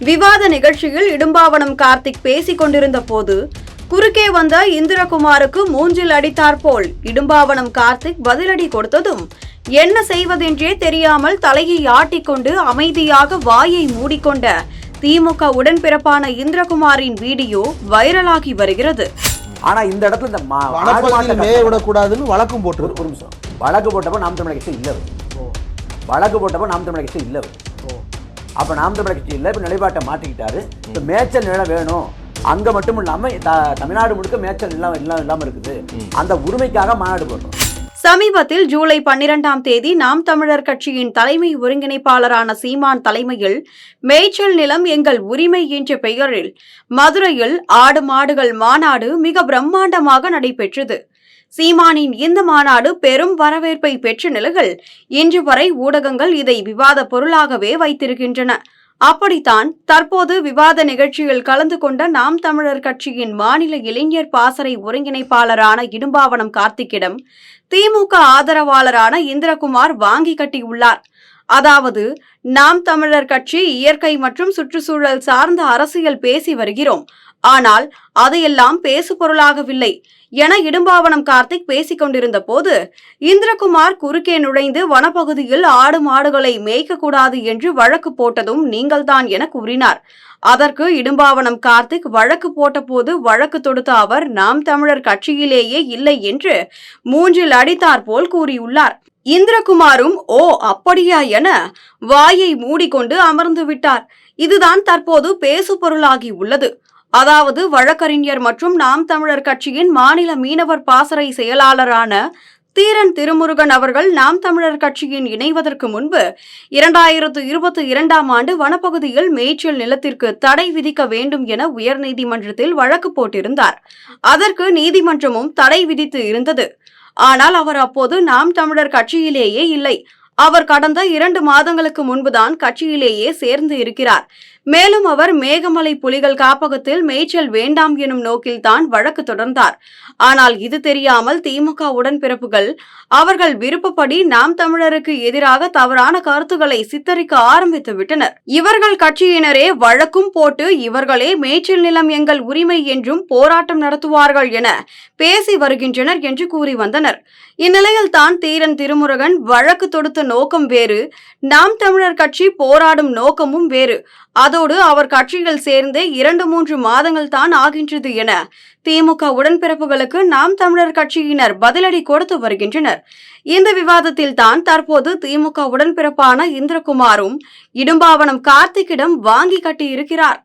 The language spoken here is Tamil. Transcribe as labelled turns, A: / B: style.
A: விவாத நிகழ்ச்சியில் இடும்பாவனம் கார்த்திக் பேசிக் கொண்டிருந்த போது குறுக்கே வந்த இந்திரகுமாருக்கு மூஞ்சில் அடித்தாற்போல் இடும்பாவனம் கார்த்திக் பதிலடி கொடுத்ததும் என்ன செய்வதென்றே தெரியாமல் தலையை ஆட்டிக்கொண்டு அமைதியாக வாயை மூடிக்கொண்ட திமுக உடன்பிறப்பான இந்திரகுமாரின் வீடியோ வைரலாகி வருகிறது
B: ஆனா இந்த இடத்துல இந்த
C: மேய விடக்கூடாதுன்னு வழக்கும் போட்டு
B: ஒரு நிமிஷம் வழக்கு போட்டப்ப நாம் தமிழர் கட்சி இல்லை. வழக்கு போட்டப்ப நாம் தமிழர் கட்சி இல்லை. அப்ப நாம் தமிழர் கட்சி இல்லை இப்ப நிலைப்பாட்டை மாற்றிக்கிட்டாரு இப்ப மேய்ச்சல் நிலம் வேணும். அங்க மட்டும் இல்லாம த- தமிழ்நாடு முழுக்க மேய்ச்சல் நிலம் இல்லாம இல்லாம இருக்குது. அந்த உரிமைக்காக மாநாடு போடுறோம்.
A: சமீபத்தில் ஜூலை பன்னிரெண்டாம் தேதி நாம் தமிழர் கட்சியின் தலைமை ஒருங்கிணைப்பாளரான சீமான் தலைமையில் மேய்ச்சல் நிலம் எங்கள் உரிமை என்ற பெயரில் மதுரையில் ஆடு மாடுகள் மாநாடு மிக பிரம்மாண்டமாக நடைபெற்றது. சீமானின் இந்த மாநாடு பெரும் வரவேற்பை பெற்ற நிலையில் இன்று வரை ஊடகங்கள் இதை விவாத பொருளாகவே வைத்திருக்கின்றன. அப்படித்தான் தற்போது விவாத நிகழ்ச்சியில் கலந்து கொண்ட நாம் தமிழர் கட்சியின் மாநில இளைஞர் பாசறை ஒருங்கிணைப்பாளரான இடும்பாவனம் கார்த்திக்கிடம் திமுக ஆதரவாளரான இந்திரகுமார் வாங்கி கட்டியுள்ளார். அதாவது நாம் தமிழர் கட்சி இயற்கை மற்றும் சுற்றுச்சூழல் சார்ந்த அரசியல் பேசி வருகிறோம். ஆனால் அதையெல்லாம் பேசு பொருளாகவில்லை என இடும்பாவனம் கார்த்திக் பேசிக் கொண்டிருந்த போது இந்திரகுமார் குறுக்கே நுழைந்து வனப்பகுதியில் ஆடு மாடுகளை மேய்க்கக்கூடாது என்று வழக்கு போட்டதும் நீங்கள்தான் என கூறினார். அதற்கு இடும்பாவனம் கார்த்திக் வழக்கு போட்டபோது வழக்கு தொடுத்த அவர் நாம் தமிழர் கட்சியிலேயே இல்லை என்று மூன்றில் அடித்தார் போல் கூறியுள்ளார். இந்திரகுமாரும் ஓ அப்படியா என வாயை மூடிக்கொண்டு அமர்ந்து விட்டார். இதுதான் தற்போது பேசு பொருளாகி உள்ளது. அதாவது வழக்கறிஞர் மற்றும் நாம் தமிழர் கட்சியின் மாநில மீனவர் பாசறை செயலாளரான தீரன் திருமுருகன் அவர்கள் நாம் தமிழர் கட்சியின் இணைவதற்கு முன்பு இரண்டாயிரத்து இருபத்தி இரண்டாம் ஆண்டு வனப்பகுதியில் மேய்ச்சல் நிலத்திற்கு தடை விதிக்க வேண்டும் என உயர்நீதிமன்றத்தில் வழக்கு போட்டிருந்தார். அதற்கு நீதிமன்றமும் தடை விதித்து இருந்தது. ஆனால் அவர் அப்போது நாம் தமிழர் கட்சியிலேயே இல்லை. அவர் கடந்த இரண்டு மாதங்களுக்கு முன்புதான் கட்சியிலேயே சேர்ந்து இருக்கிறார். மேலும் அவர் மேகமலை புலிகள் காப்பகத்தில் மேய்ச்சல் வேண்டாம் எனும் நோக்கில்தான் வழக்கு தொடர்ந்தார். ஆனால் இது தெரியாமல் திமுக உடன்பிறப்புகள் அவர்கள் விருப்பப்படி நாம் தமிழருக்கு எதிராக தவறான கருத்துக்களை சித்தரிக்க ஆரம்பித்து விட்டனர். இவர்கள் கட்சியினரே வழக்கும் போட்டு இவர்களே மேய்ச்சல் நிலம் எங்கள் உரிமை என்றும் போராட்டம் நடத்துவார்கள் என பேசி வருகின்றனர் என்று கூறி வந்தனர். இந்நிலையில் தான் தீரன் திருமுருகன் வழக்கு தொடுத்த நோக்கம் வேறு நாம் தமிழர் கட்சி போராடும் நோக்கமும் வேறு. அதோடு அவர் கட்சிகள் சேர்ந்தே இரண்டு மூன்று மாதங்கள் தான் ஆகின்றது என திமுக உடன்பிறப்புகளுக்கு நாம் தமிழர் கட்சியினர் பதிலடி கொடுத்து வருகின்றனர். இந்த விவாதத்தில் தான் தற்போது திமுக உடன்பிறப்பான இந்திரகுமாரும் இடும்பாவனம் கார்த்திக்கிடம் வாங்கி கட்டியிருக்கிறார்.